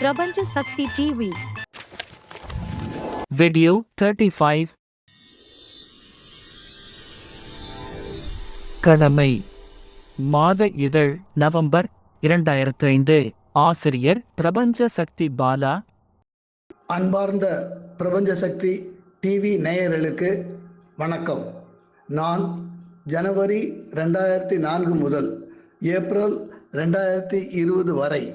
பிரபஞ்ச சக்தி TV Video 35 கடமை. மாத இதழ். நவம்பர் இரண்டாயிரத்து ஐந்து ஆசிரியர் பிரபஞ்ச சக்தி பாலா. அன்பார்ந்த பிரபஞ்ச சக்தி டிவி நேயர்களுக்கு வணக்கம். நான் ஜனவரி ரெண்டாயிரத்தி நான்கு முதல் ஏப்ரல் ரெண்டாயிரத்தி இருபது வரை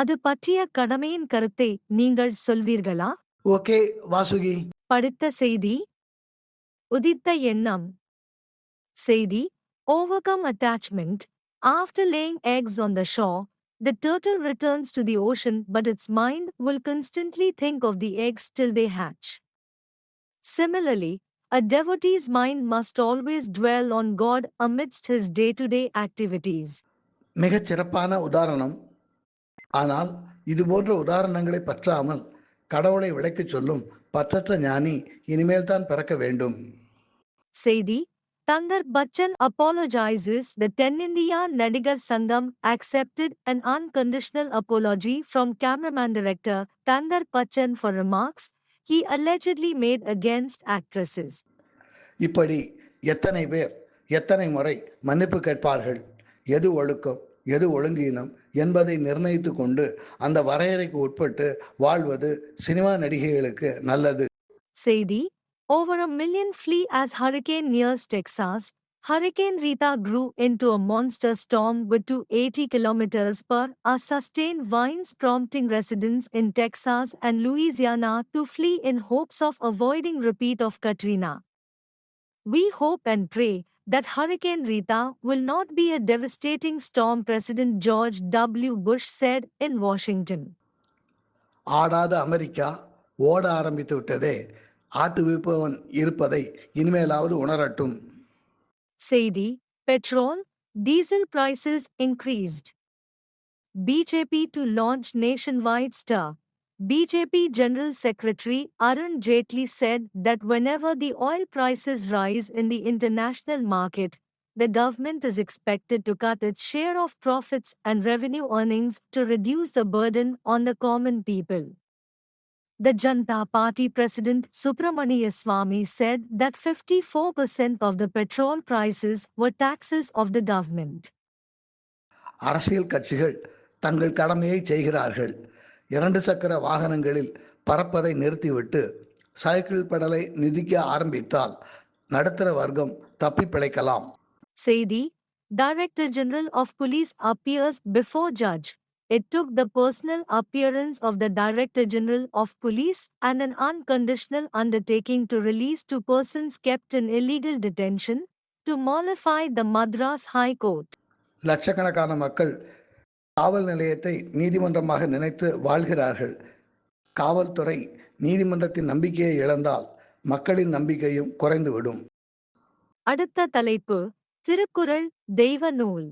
அது பற்றிய கடமையின் கருத்தை நீங்கள் சொல்வீர்களா ஓகே வாசுகி படித்த செய்தி உதித்த எண்ணம் செய்தி overcome attachment after laying eggs on the shore the turtle returns to the ocean but its mind will constantly think of the eggs till they hatch similarly a devotee's mind must always dwell on god amidst his day-to-day activities மிகச் சிறப்பான உதாரணம் ஆனால் இது போன்ற உதாரணங்களை பற்றாமல் கடவுளை விளக்கிச் சொல்லும் பற்றற்ற ஞானி இனிமேல் தான் பிறக்க வேண்டும் செய்தி Tandar Bachchan apologizes the Tenindiya Nadigar Sangam accepted an unconditional apology from cameraman director Tandar Bachchan for remarks he allegedly made against actresses. இப்படி எத்தனை பேர் எத்தனை முறை மன்னிப்பு கேட்பார்கள் எது ஒழுக்கம் எது ஒழுங்கீனம் என்பதை நிர்ணயித்து கொண்டு அந்த வரையறைக்கு உட்பட்டு வாழ்வது சினிமா நடிகைகளுக்கு நல்லது Seidi, over a million flee as hurricane nears Texas. Hurricane Rita grew into a monster storm with 280 kilometers per hour sustained winds prompting residents in Texas and Louisiana to flee in hopes of avoiding repeat of Katrina. We hope and pray that Hurricane Rita will not be a devastating storm President George W. Bush said in Washington. ஆடாத America ஓட ஆரம்பித்து விட்டதே ஆட்டு விற்பவன் இருப்பதை இனிமேலாவது உணரட்டும் Seidi, petrol, diesel prices increased. BJP to launch nationwide stir. BJP General Secretary Arun Jaitley said that whenever the oil prices rise in the international market, the government is expected to cut its share of profits and revenue earnings to reduce the burden on the common people. The Janta Party President Subramania Swamy said that 54% of the petrol prices were taxes of the government. அரசியல் கட்சிகள் தங்கள் கடமையை செய்கிறார்கள் இரண்டு சக்கர வாகனங்களில் பறப்பதை நிறுத்திவிட்டு cycle பெடலை நிதிக்க ஆரம்பித்தால் நடுத்தர வர்க்கம் தப்பி பிழைக்கலாம் Director General of Police appears before judge. It took the personal appearance of the Director General of Police and an unconditional undertaking to release two persons kept in illegal detention to mollify the Madras High Court. லட்சக்கணக்கான மக்கள் காவல் நிலையத்தை நீதிமன்றமாக நினைத்து வாழ்கிறார்கள். காவல்துறை நீதிமன்றத்தின் நம்பிக்கையை இழந்தால் மக்களின் நம்பிக்கையும் குறைந்துவிடும். அடுத்த தலைப்பு திருக்குறள் தெய்வ நூல்.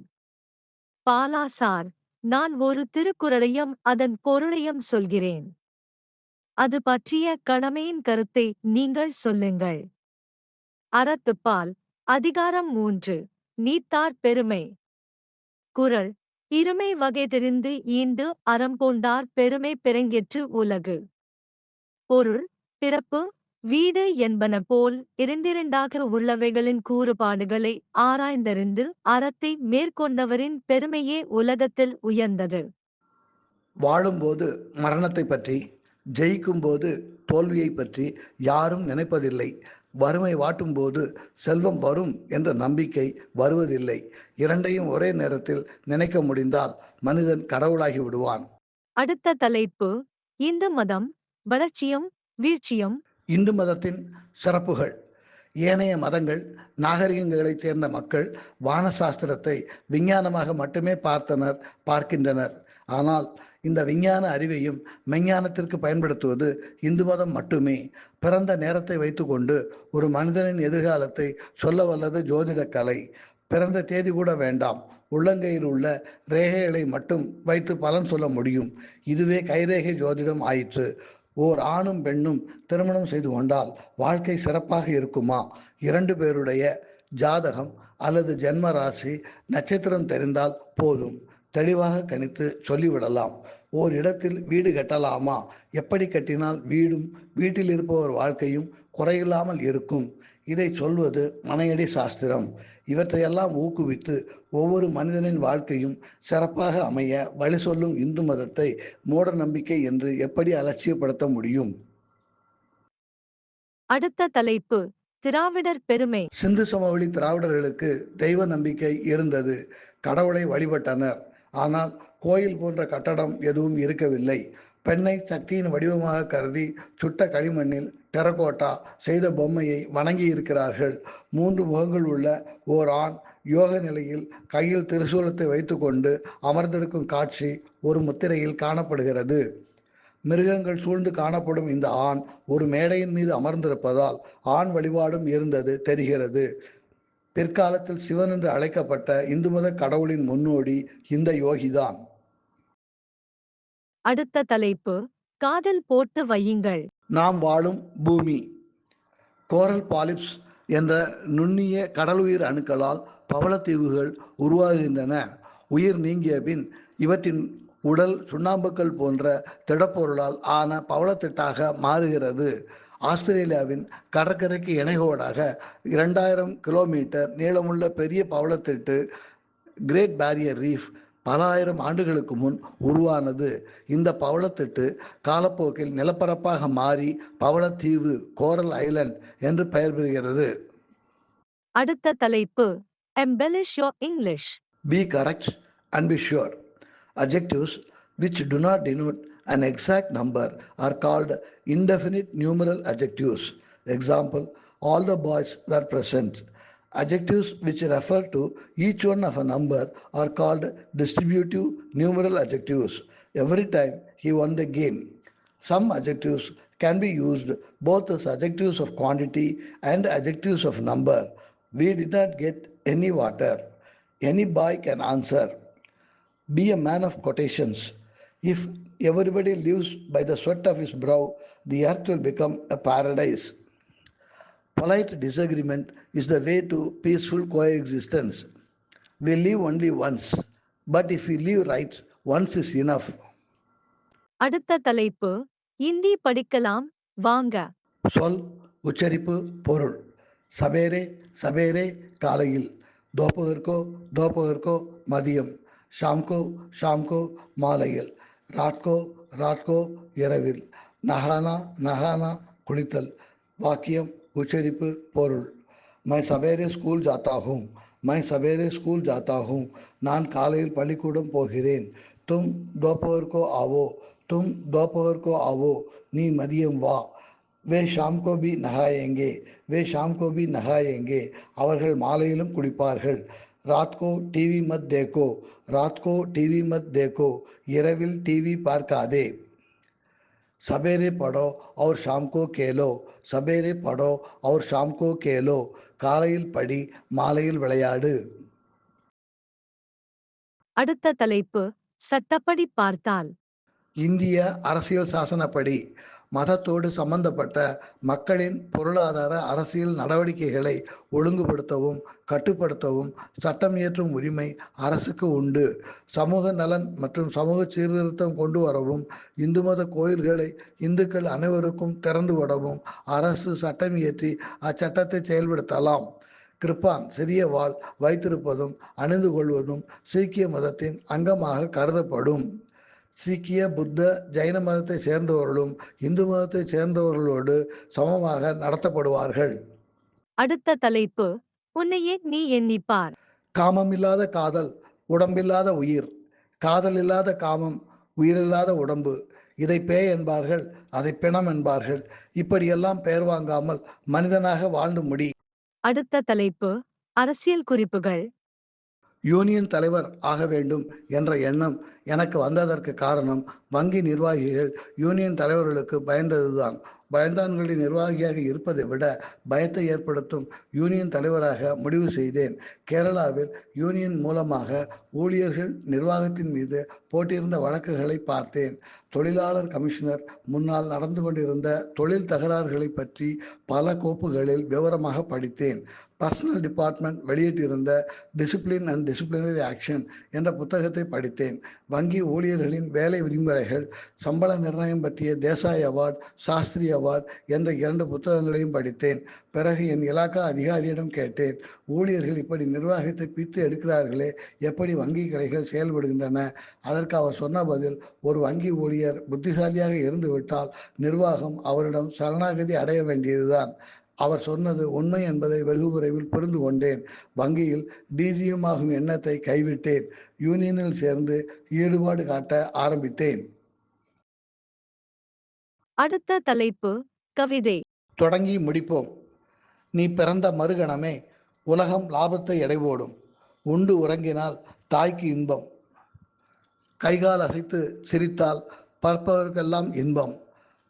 பாலாசார் நான் ஒரு திருக்குறளையும் அதன் பொருளையும் சொல்கிறேன். அது பற்றிய கடமையின் கருத்தை நீங்கள் சொல்லுங்கள். அறத்துப்பால் அதிகாரம் மூன்று நீத்தார் பெருமை. குரல் இருமை வகை தெரிந்து ஈண்டு அறம் கொண்டார் பெருமை பெருங்கெற்று உலகு. பொருள் பிறப்பு வீடு என்பன போல் இரண்டிரண்டாக உள்ளவைகளின் கூறுபாடுகளை ஆராய்ந்தறிந்து அறத்தை மேற்கொண்டவரின் பெருமையே உலகத்தில் உயர்ந்தது. வாழும்போது மரணத்தை பற்றி ஜெயிக்கும்போது தோல்வியை பற்றி யாரும் நினைப்பதில்லை. வறுமை வாட்டும் போது செல்வம் வரும் என்ற நம்பிக்கை வருவதில்லை. இரண்டையும் ஒரே நேரத்தில் நினைக்க முடிந்தால் மனிதன் கடவுளாகி விடுவான். அடுத்த தலைப்பு இந்து மதம் வளர்ச்சியும் வீழ்ச்சியும். இந்து மதத்தின் சிறப்புகள். ஏனைய மதங்கள் நாகரிகங்களைச் சேர்ந்த மக்கள் வானசாஸ்திரத்தை விஞ்ஞானமாக மட்டுமே பார்த்தனர் பார்க்கின்றனர். ஆனால் இந்த விஞ்ஞான அறிவையும் மெஞ்ஞானத்திற்கு பயன்படுத்துவது இந்து மதம் மட்டுமே. பிறந்த நேரத்தை வைத்துக்கொண்டு ஒரு மனிதனின் எதிர்காலத்தை சொல்ல வல்லது ஜோதிட கலை. பிறந்த தேதி கூட வேண்டாம். உள்ளங்கையில் உள்ள ரேகைகளை மட்டும் வைத்து பலன் சொல்ல முடியும். இதுவே கைரேகை ஜோதிடம் ஆயிற்று. ஓர் ஆணும் பெண்ணும் திருமணம் செய்து கொண்டால் வாழ்க்கை சிறப்பாக இருக்குமா? இரண்டு பேருடைய ஜாதகம் அல்லது ஜென்ம ராசி நட்சத்திரம் தெரிந்தால் போதும். தெளிவாக கணித்து சொல்லிவிடலாம். ஓர் இடத்தில் வீடு கட்டலாமா? எப்படி கட்டினால் வீடும் வீட்டில் இருப்பவர் வாழ்க்கையும் குறையில்லாமல் இருக்கும்? இதை சொல்வது மனையடி சாஸ்திரம். இவற்றையெல்லாம் ஊக்குவித்து ஒவ்வொரு மனிதனின் வாழ்க்கையும் சிறப்பாக அமைய வழி சொல்லும் இந்து மதத்தை மூட நம்பிக்கை என்று எப்படி அலட்சியப்படுத்த முடியும்? அடுத்த தலைப்பு திராவிடர் பெருமை. சிந்து சமவெளி திராவிடர்களுக்கு தெய்வ நம்பிக்கை இருந்தது. கடவுளை வழிபட்டனர். ஆனால் கோயில் போன்ற கட்டடம் எதுவும் இருக்கவில்லை. பெண்ணை சக்தியின் வடிவமாக கருதி சுட்ட களிமண்ணில் டெரகோட்டா செய்த பொம்மையை வணங்கி இருக்கிறார்கள் மூன்று முகங்கள் உள்ள ஓர் ஆண் யோக நிலையில் கையில் திருசூலத்தை வைத்துக்கொண்டு அமர்ந்திருக்கும் காட்சி ஒரு முத்திரையில் காணப்படுகிறது. மிருகங்கள் சூழ்ந்து காணப்படும் இந்த ஆண் ஒரு மேடையின் மீது அமர்ந்திருப்பதால் ஆண் வழிபாடும் இருந்தது தெரிகிறது. பிற்காலத்தில் சிவன் என்று அழைக்கப்பட்ட இந்து மத கடவுளின் முன்னோடி இந்த யோகிதான். அடுத்த தலைப்பு காதல் போட்டு வையுங்கள். நாம் வாழும் பூமி கோரல் பாலிப்ஸ் என்ற நுண்ணிய கடலுயிர் அணுக்களால் பவளத்தீவுகள் உருவாகின்றன. உயிர் நீங்கிய பின் இவற்றின் உடல் சுண்ணாம்புக்கள் போன்ற திடப்பொருளால் ஆன பவளத்திட்டாக மாறுகிறது. ஆஸ்திரேலியாவின் கடற்கரைக்கு இணைகோடாக இரண்டாயிரம் கிலோமீட்டர் நீளமுள்ள பெரிய பவளத்திட்டு கிரேட் பேரியர் ரீஃப் பல ஆயிரம் ஆண்டுகளுக்கு முன் உருவானது இந்த பவளத்திட்டு காலப்போக்கில் நிலப்பரப்பாக மாறி பவளத்தீவு கோரல் ஐலண்ட் என்று பெயர் பெறுகிறது அடுத்த தலைப்பு embellish your English Be correct and be sure. Adjectives which do not denote an exact number are called indefinite numeral adjectives. Example, all the boys were present. Adjectives which refer to each one of a number are called distributive numeral adjectives. Every time he won the game. Some adjectives can be used both as adjectives of quantity and adjectives of number. We did not get any water. Any boy can answer. Be a man of quotations. If everybody lives by the sweat of his brow, the earth will become a paradise. Polite disagreement is the way to peaceful coexistence. We live only once, but if we live right, once is enough. அடுத்த தலைப்பு இந்தி படிக்கலாம் வாங்க. சொல் உச்சரிப்பு பொருள். சபேரே சபேரே காலையில். தோப்பகர்க்கோ தோப்பகர்க்கோ மதியம். ஷாம்கோ ஷாம்கோ மாலையில். ராட்கோ ராட்கோ இரவில். நகானா நகானா குளித்தல். வாக்கியம் உச்சரிப்பு பொருள் மை சபேரே ஸ்கூல் ஜாத்தா ஹூம் மை சபேரே ஸ்கூல் ஜாத்தா ஹூம் நான் காலையில் பள்ளிக்கூடம் போகிறேன் தும் தோப்பகர்க்கோ ஆவோ தும் தோப்பகர்க்கோ ஆவோ நீ மதியம் வா வே ஷாம் கோ பி நகாயேங்கே வே ஷாம் கோ பி நகாயேங்கே அவர்கள் மாலையிலும் குடிப்பார்கள் ராத்கோ டிவி மத் தேக்கோ ராத்கோ டிவி மத் தேக்கோ இரவில் டிவி பார்க்காதே சபேரே படோ और शाम को கேலோ சபேரே படோ और शाम को கேலோ காலையில் படி மாலையில் விளையாடு அடுத்த தலைப்பு சட்டப்படி பார்த்தால் இந்திய அரசியல் சாசனப்படி மதத்தோடு சம்பந்தப்பட்ட மக்களின் பொருளாதார அரசியல் நடவடிக்கைகளை ஒழுங்குபடுத்தவும் கட்டுப்படுத்தவும் சட்டம் இயற்றும் உரிமை அரசுக்கு உண்டு. சமூக நலன் மற்றும் சமூக சீர்திருத்தம் கொண்டு வரவும் இந்து மத கோயில்களை இந்துக்கள் அனைவருக்கும் திறந்து விடவும் அரசு சட்டம் இயற்றி அச்சட்டத்தை செயல்படுத்தலாம். கிருப்பான் சிறிய வாள் வைத்திருப்பதும் அணிந்து கொள்வதும் சீக்கிய மதத்தின் அங்கமாக கருதப்படும். சீக்கிய புத்த ஜைன மதத்தை சேர்ந்தவர்களும் இந்து மதத்தை சேர்ந்தவர்களோடு சமமாக நடத்தப்படுவார்கள். அடுத்த தலைப்பு உன்னையே நீ எண்ணிப்பார். காமமில்லாத காதல் உடம்பில்லாத உயிர். காதல் இல்லாத காமம் உயிரில்லாத உடம்பு. இதை பேய் என்பார்கள் அதை பிணம் என்பார்கள். இப்படியெல்லாம் பெயர் வாங்காமல் மனிதனாக வாழ்ந்து முடி. அடுத்த தலைப்பு அரசியல் குறிப்புகள். யூனியன் தலைவர் ஆக வேண்டும் என்ற எண்ணம் எனக்கு வந்ததற்கு காரணம் வங்கி நிர்வாகிகள் யூனியன் தலைவர்களுக்கு பயந்ததுதான். பயந்தான்களின் நிர்வாகியாக இருப்பதை விட பயத்தை ஏற்படுத்தும் யூனியன் தலைவராக முடிவு செய்தேன். கேரளாவில் யூனியன் மூலமாக ஊழியர்கள் நிர்வாகத்தின் மீது போட்டியிருந்த வழக்குகளை பார்த்தேன். தொழிலாளர் கமிஷனர் முன்னால் நடந்து கொண்டிருந்த தொழில் தகராறுகளை பற்றி பல கோப்புகளில் விவரமாக படித்தேன். பர்சனல் டிபார்ட்மெண்ட் வெளியிட்டிருந்த டிசிப்ளின் அண்ட் டிசிப்ளினரி ஆக்ஷன் என்ற புத்தகத்தை படித்தேன். வங்கி ஊழியர்களின் வேலை விதிமுறைகள் சம்பள நிர்ணயம் பற்றிய தேசாய் அவார்ட் சாஸ்திரி அவார்ட் என்ற இரண்டு புத்தகங்களையும் படித்தேன். பிறகு என் இலாக்கா அதிகாரியிடம் கேட்டேன் ஊழியர்கள் இப்படி நிர்வாகத்தை பித்து எடுக்கிறார்களே எப்படி வங்கி கிளைகள் செயல்படுகின்றன? அதற்கு அவர் சொன்ன பதில் ஒரு வங்கி ஊழியர் புத்திசாலியாக இருந்துவிட்டால் நிர்வாகம் அவரிடம் சரணாகதி அடைய வேண்டியதுதான். அவர் சொன்னது உண்மை என்பதை வெகு விரைவில் புரிந்து கொண்டேன். வங்கியில் டிஜியுமாகும் ஆகும் எண்ணத்தை கைவிட்டேன். யூனியனில் சேர்ந்து ஈடுபாடு காட்ட ஆரம்பித்தேன். அடுத்த தலைப்பு கவிதை. தொடங்கி முடிப்போம். நீ பிறந்த மறுகணமே உலகம் லாபத்தை எடைபோடும் உண்டு உறங்கினால் தாய்க்கு இன்பம். கைகால் அசைத்து சிரித்தால் பார்ப்பவர்க்கெல்லாம் இன்பம்.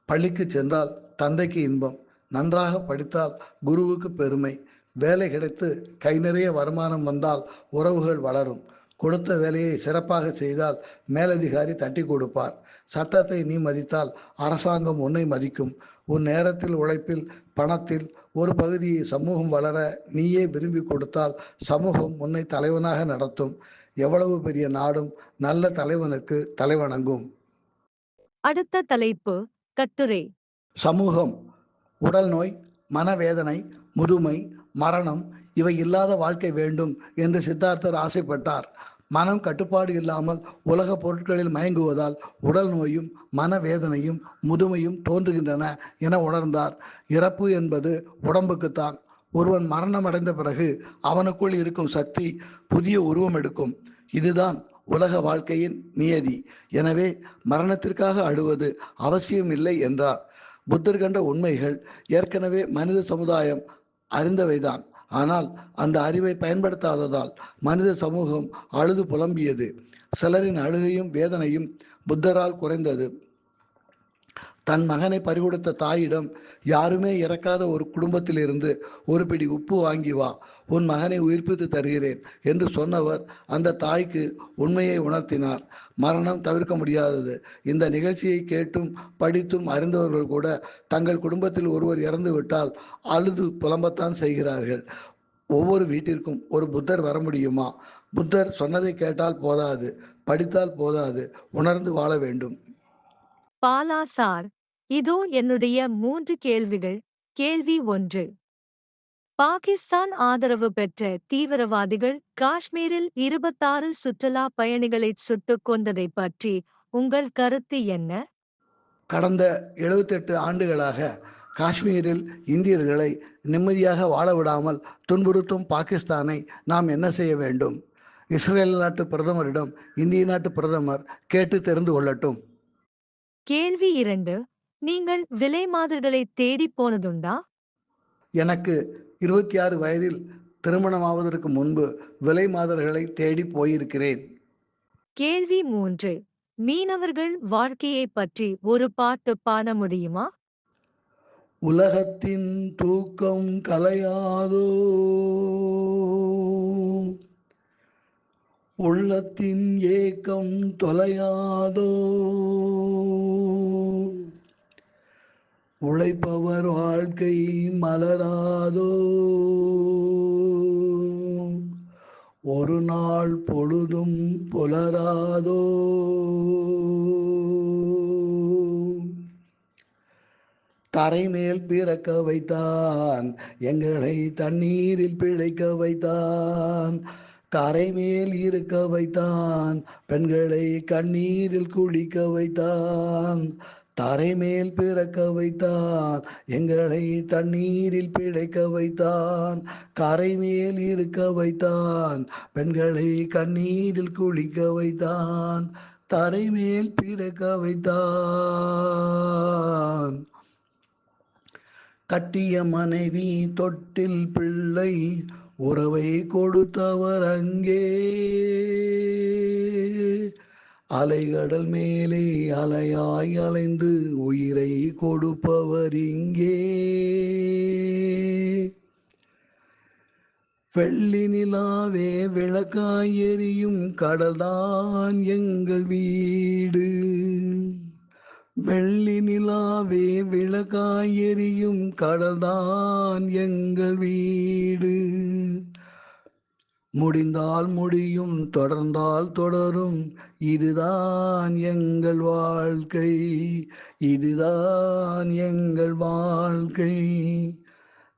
பள்ளிக்கு சென்றால் தந்தைக்கு இன்பம். நன்றாக படித்தால் குருவுக்கு பெருமை. வேலை கிடைத்து கை நிறைய வருமானம் வந்தால் உறவுகள் வளரும். கொடுத்த வேலையை சிறப்பாக செய்தால் மேலதிகாரி தட்டி கொடுப்பார். சட்டத்தை நீ மதித்தால் அரசாங்கம் உன்னை மதிக்கும். உன் நேரத்தில் உழைப்பில் பணத்தில் ஒரு பகுதியை சமூகம் வளர நீயே விரும்பி கொடுத்தால் சமூகம் உன்னை தலைவனாக நடத்தும். எவ்வளவு பெரிய நாடும் நல்ல தலைவனுக்கு தலைவணங்கும். அடுத்த தலைப்பு கட்டுரை. சமூகம் உடல் நோய் மனவேதனை முதுமை மரணம் இவை இல்லாத வாழ்க்கை வேண்டும் என்று சித்தார்த்தர் ஆசைப்பட்டார். மனம் கட்டுப்பாடு இல்லாமல் உலக பொருட்களில் மயங்குவதால் உடல் நோயும் மனவேதனையும் முதுமையும் தோன்றுகின்றன என உணர்ந்தார். இறப்பு என்பது உடம்புக்குத்தான் ஒருவன் மரணம் அடைந்த பிறகு அவனுக்குள் இருக்கும் சக்தி புதிய உருவம் எடுக்கும். இதுதான் உலக வாழ்க்கையின் நியதி. எனவே மரணத்திற்காக அழுவது அவசியம் இல்லை என்றார். புத்தர் கண்ட உண்மைகள் ஏற்கனவே மனித சமுதாயம் அறிந்தவைதான். ஆனால் அந்த அறிவை பயன்படுத்தாததால் மனித சமூகம் அழுது புலம்பியது. சிலரின் அழுகையும் வேதனையும் புத்தரால் குறைந்தது. தன் மகனை பறிகொடுத்த தாயிடம் யாருமே இறக்காத ஒரு குடும்பத்திலிருந்து ஒரு பிடி உப்பு வாங்கி வா உன் மகனை உயிர்ப்பித்து தருகிறேன் என்று சொன்னவர் அந்த தாய்க்கு உண்மையை உணர்த்தினார். மரணம் தவிர்க்க முடியாதது. இந்த நிகழ்ச்சியை கேட்டும் படித்தும் அறிந்தவர்கள் கூட தங்கள் குடும்பத்தில் ஒருவர் இறந்து விட்டால் அழுது புலம்பத்தான் செய்கிறார்கள். ஒவ்வொரு வீட்டிற்கும் ஒரு புத்தர் வர முடியுமா? புத்தர் சொன்னதை கேட்டால் போதாது படித்தால் போதாது உணர்ந்து வாழ வேண்டும். பாலாசார் இதோ என்னுடைய மூன்று கேள்விகள். கேள்வி ஒன்று. பாகிஸ்தான் ஆதரவு பெற்ற தீவிரவாதிகள் காஷ்மீரில் இருபத்தாறு சுற்றுலா பயணிகளை சுட்டுக் கொண்டதை பற்றி உங்கள் கருத்து என்ன? கடந்த எழுபத்தெட்டு ஆண்டுகளாக காஷ்மீரில் இந்தியர்களை நிம்மதியாக வாழ விடாமல் துன்புறுத்தும் பாகிஸ்தானை நாம் என்ன செய்ய வேண்டும்? இஸ்ரேல் நாட்டு பிரதமரிடம் இந்திய நாட்டு பிரதமர் கேட்டு தெரிந்து கொள்ளட்டும். கேள்வி இரண்டு. நீங்கள் விலை மாதிரிகளை தேடிப் போனதுண்டா? எனக்கு இருபத்தி ஆறு வயதில் திருமணமாவதற்கு முன்பு விலை மாதர்களை தேடி போயிருக்கிறேன். கேள்வி மூன்று. மீனவர்கள் வாழ்க்கையைப் பற்றி ஒரு பாட்டு பாட முடியுமா? உலகத்தின் தூக்கம் கலையாதோ? உள்ளத்தின் ஏக்கம் தொலையாதோ? உழைப்பவர் வாழ்க்கை மலராதோ. ஒரு நாள் பொழுதும் புலராதோ. தரைமேல் பிறக்க வைத்தான் எங்களை தண்ணீரில் பிழைக்க வைத்தான். தரை மேல் இருக்க வைத்தான் பெண்களை கண்ணீரில் குளிக்க வைத்தான். தரை மேல் பிறக்க வைத்தான். எங்களை தண்ணீரில் பிழைக்க வைத்தான். கரை மேல் இருக்க வைத்தான். பெண்களை கண்ணீரில் குளிக்க வைத்தான். தரை மேல் பிறக்க வைத்தான். கட்டிய மனைவி தொட்டில் பிள்ளை உறவை கொடுத்தவர் அங்கே. அலைகடல் மேலே அலையாய் அலைந்து உயிரை கொடுப்பவர் இங்கே. வெள்ளி நிலாவே விளக்காய் எரியும் கடல்தான் எங்கள் வீடு. வெள்ளி நிலாவே விளக்காய் எரியும் கடல்தான் எங்கள் வீடு. முடிந்தால் முடியும் தொடர்ந்தால் தொடரும் இதுதான் எங்கள் வாழ்க்கை இதுதான் எங்கள் வாழ்க்கை.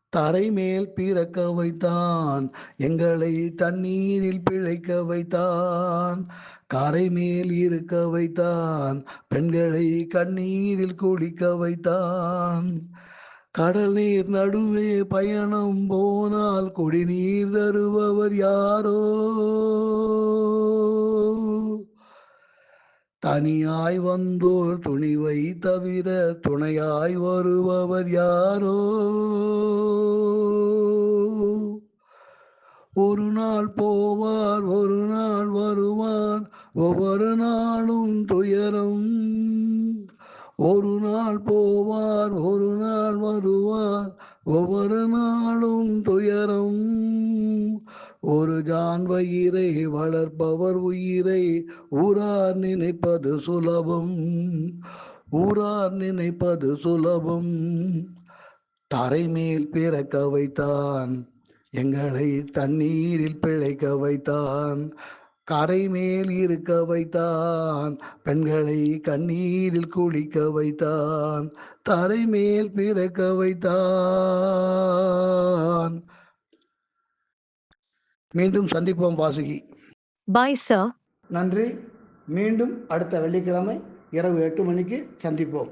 தரை மேல் பிறக்க வைத்தான் எங்களை தண்ணீரில் பிழைக்க வைத்தான். கரை மேல் இருக்க வைத்தான் பெண்களை கண்ணீரில் குளிக்க வைத்தான். கடல் நீர் நடுவே பயணம் போனால் குடிநீர் தருபவர் யாரோ? தனியாய் வந்தோர் துணிவை தவிர துணையாய் வருபவர் யாரோ? ஒரு நாள் போவார் ஒரு நாள் வருவார் ஒவ்வொரு நாளும் துயரம். ஒரு நாள் போவார் ஒரு நாள் வருவார் ஒவ்வொரு நாளும் துயரம். ஒரு ஜான் வயிறை வளர்ப்பவர் உயிரை ஊரார் நினைப்பது சுலபம். ஊரார் நினைப்பது சுலபம். தரை மேல் பிறக்க வைத்தான். எங்களை தண்ணீரில் பிழைக்க வைத்தான். கரை மேல் இருக்க வைத்தான். பெண்களை கண்ணீரில் குளிக்க வைத்தான். தரை மேல் பிறக்க வைத்தான். மீண்டும் சந்திப்போம் வாசுகி. Bye, sir. நன்றி. மீண்டும் அடுத்த வெள்ளிக்கிழமை இரவு எட்டு மணிக்கு சந்திப்போம்.